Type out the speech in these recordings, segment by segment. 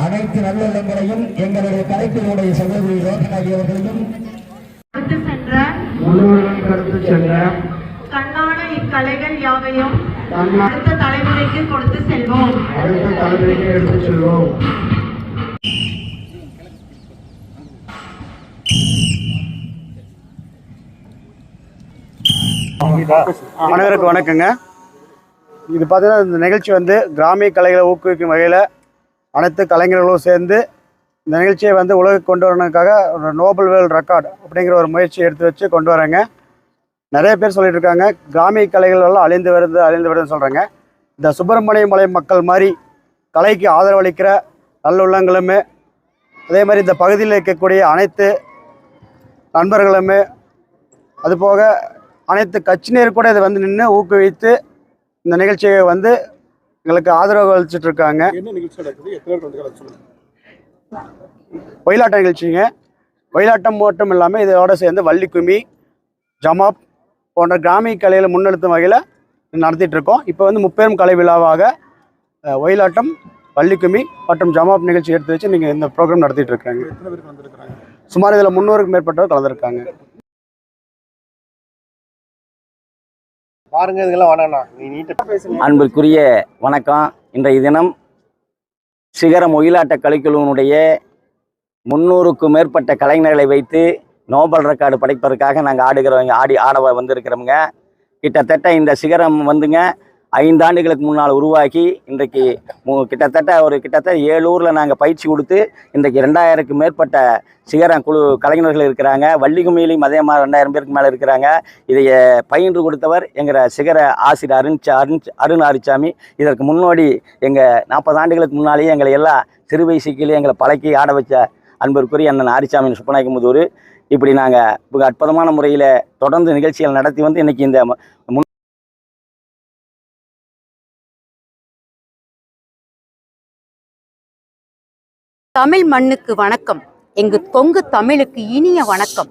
அனைத்து நல்லுள்ளங்களையும் எங்களுடைய கலைப்பினுடைய சகோதரி ரோஹனாகி அவர்களையும் அடுத்து சென்ற முன்னோர்கள் கருத்து சென்ற கண்ணான இக்கலைகள் யாவையும் கண்ணா- அடுத்த தலைமுறைக்கு கொடுத்து செல்வோம். அடுத்த தலைமுறைக்கு எடுத்துச் செல்வோம். அனைவருக்கும் வணக்கங்க. இது பார்த்தீங்கன்னா இந்த நிகழ்ச்சி வந்து கிராமிய கலைகளை ஊக்குவிக்கும் வகையில் அனைத்து கலைஞர்களும் சேர்ந்து இந்த நிகழ்ச்சியை வந்து உலகுக்கு கொண்டு வரணுக்காக ஒரு நோபல் வேர்ல்ட் ரெக்கார்டு அப்படிங்கிற ஒரு முயற்சி எடுத்து வச்சு கொண்டு வராங்க. நிறைய பேர் சொல்லிட்டு இருக்காங்க கிராமிய கலைகள் எல்லாம் அழிந்து வருது அழிந்து வருதுன்னு சொல்கிறாங்க இந்த சுப்பிரமணிய மலை மக்கள் மாதிரி கலைக்கு ஆதரவளிக்கிற நல்லுள்ளங்களுமே அதே மாதிரி இந்த பகுதியில் இருக்கக்கூடிய அனைத்து நண்பர்களுமே அதுபோக அனைத்து கட்சியினர் கூட இதை வந்து நின்று ஊக்குவித்து இந்த நிகழ்ச்சியை வந்து எங்களுக்கு ஆதரவு அளிச்சிட்டு இருக்காங்க ஒயிலாட்ட நிகழ்ச்சிங்க. ஒயிலாட்டம் மட்டும் இல்லாமல் இதோட சேர்ந்து வள்ளிக்கும்மி ஜமாப் போன்ற கிராமிய கலைகளை முன்னெடுத்தும் வகையில் நடத்திட்டு இருக்கோம் இப்போ வந்து முப்பெரும் கலை விழாவாக ஒயிலாட்டம் வள்ளிக்கும்மி மற்றும் ஜமாப் நிகழ்ச்சி எடுத்து வச்சு நீங்கள் இந்த ப்ரோக்ராம் நடத்திட்டு இருக்காங்க சுமார் இதில் முன்னூறுக்கும் மேற்பட்டவர் கலந்துருக்காங்க. பாருங்க இதெல்லாம் வேணாண்ணா நீ நீட்டா பேசுங்க அன்பிற்குரிய வணக்கம். இன்றைய தினம் சிகரம் ஒயிலாட்ட கலைக்குழுவினுடைய முந்நூறுக்கும் மேற்பட்ட கலைஞர்களை வைத்து நோபல் ரெக்கார்டு படைப்பதற்காக நாங்கள் ஆடுகிறவங்க ஆடி ஆட வந்திருக்கிறோமுங்க. கிட்டத்தட்ட இந்த சிகரம் வந்துங்க ஐந்தாண்டுகளுக்கு முன்னால் உருவாக்கி இன்றைக்கு மு- கிட்டத்தட்ட ஒரு கிட்டத்தட்ட ஏழு ஊரில் நாங்கள் பயிற்சி கொடுத்து இன்றைக்கு ரெண்டாயிரத்துக்கு மேற்பட்ட சிகரம் குழு கலைஞர்கள் இருக்கிறாங்க. வள்ளிகுமியிலையும் அதே மாதிரி ரெண்டாயிரம் பேருக்கு மேலே இருக்கிறாங்க. இதை பயின்று கொடுத்தவர் எங்கிற சிகர ஆசிரியர் அருண் அருண் அருண் ஆரிச்சாமி. இதற்கு முன்னோடி எங்கள் நாற்பது ஆண்டுகளுக்கு முன்னாலேயே எங்களை எல்லாம் சிறு வயசுக்கிலே எங்களை பழக்கி ஆட வச்ச அன்பிற்குரிய அண்ணன் ஆரிச்சாமி சுப்பநாயக்கமுதூர் இப்படி நாங்கள் மிக அற்புதமான முறையில் தொடர்ந்து நிகழ்ச்சிகள் நடத்தி வந்து இன்றைக்கி இந்த தமிழ் மண்ணுக்கு வணக்கம். எங்கு கொங்கு தமிழுக்கு இனிய வணக்கம்.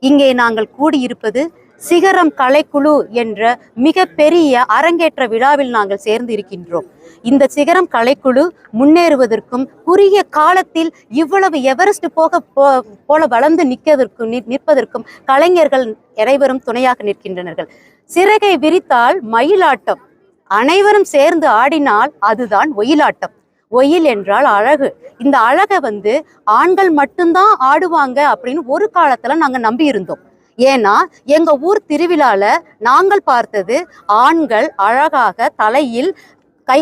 இங்கே நாங்கள் கூடியிருப்பது சிகரம் கலைக்குழு என்ற மிக பெரிய அரங்கேற்ற விழாவில் நாங்கள் சேர்ந்து இருக்கின்றோம் இந்த சிகரம் கலைக்குழு முன்னேறுவதற்கும் குறுகிய காலத்தில் இவ்வளவு எவரெஸ்ட் போக போ- போல வளர்ந்து நிற்கதற்கும் நிற்பதற்கும் கலைஞர்கள் அனைவரும் துணையாக நிற்கின்றனர்கள். சிறகை விரித்தால் மயிலாட்டம். அனைவரும் சேர்ந்து ஆடினால் அதுதான் ஒயிலாட்டம். ஒயில் என்றால் அழகு. இந்த அழகை வந்து ஆண்கள் மட்டும்தான் ஆடுவாங்க அப்படின்னு ஒரு காலத்துல நாங்க நம்பி இருந்தோம் ஏன்னா எங்க ஊர் திருவிழால நாங்கள் பார்த்தது ஆண்கள் அழகாக தலையில் கை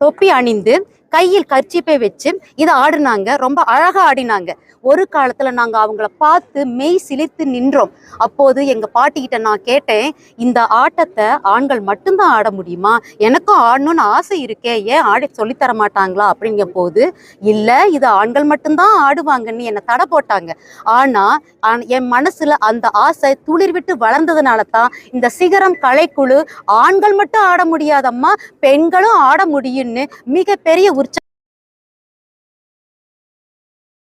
தொப்பி அணிந்து கையில் கர்ச்சிப்பை வச்சு இதை ஆடினாங்க. ரொம்ப அழகா ஆடினாங்க. ஒரு காலத்துல நாங்க அவங்கள பார்த்து மெய் சிலித்து நின்றோம். அப்போது எங்க பாட்டிக்கிட்ட நான் கேட்டேன் இந்த ஆட்டத்தை ஆண்கள் மட்டும்தான் ஆட முடியுமா? எனக்கும் ஆடணும்னு ஆசை இருக்கே. ஏன் ஆடி சொல்லித்தர மாட்டாங்களா? அப்படிங்க போது இல்ல இது ஆண்கள் மட்டும்தான் ஆடுவாங்கன்னு என்னை தடை போட்டாங்க. ஆனா என் மனசுல அந்த ஆசை துளிர் விட்டு வளர்ந்ததுனால தான் இந்த சிகரம் கலைக்குழு ஆண்கள் மட்டும் ஆட முடியாதம்மா பெண்களும் ஆட முடியும்னு மிகப்பெரிய உற்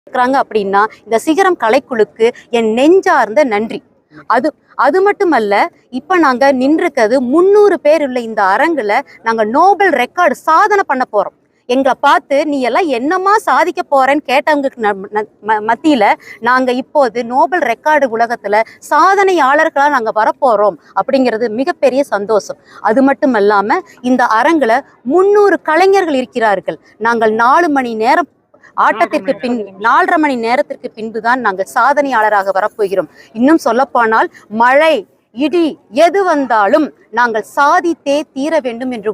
இருக்கிறாங்க அப்படின்னா இந்த சிகரம் கலைக்குழுக்கு என் நெஞ்சார்ந்த நன்றி. அது அது மட்டுமல்ல இப்ப நாங்க நின்றுக்கிறது முந்நூறு பேர் உள்ள இந்த அரங்குல நாங்க நோபல் ரெக்கார்டு சாதனை பண்ண போறோம். எங்களை பார்த்து நீ எல்லாம் என்னமா சாதிக்க போறேன்னு கேட்டவங்களுக்கு மத்தியில நாங்க இப்போது நோபல் ரெக்கார்டு உலகத்துல சாதனையாளர்களா நாங்க வரப்போறோம். அப்படிங்கிறது மிகப்பெரிய சந்தோஷம். அது மட்டும் இல்லாம இந்த அரங்குல முந்நூறு கலைஞர்கள் இருக்கிறார்கள். நாங்கள் நாலு மணி நேரம் ஆட்டத்திற்கு பின் நாலரை மணி நேரத்திற்கு பின்புதான் நாங்கள் சாதனையாளராக வரப்போகிறோம். இன்னும் சொல்லப்போனால் மழை இடி எது வந்தாலும் நாங்கள் சாதித்தே தீர வேண்டும் என்று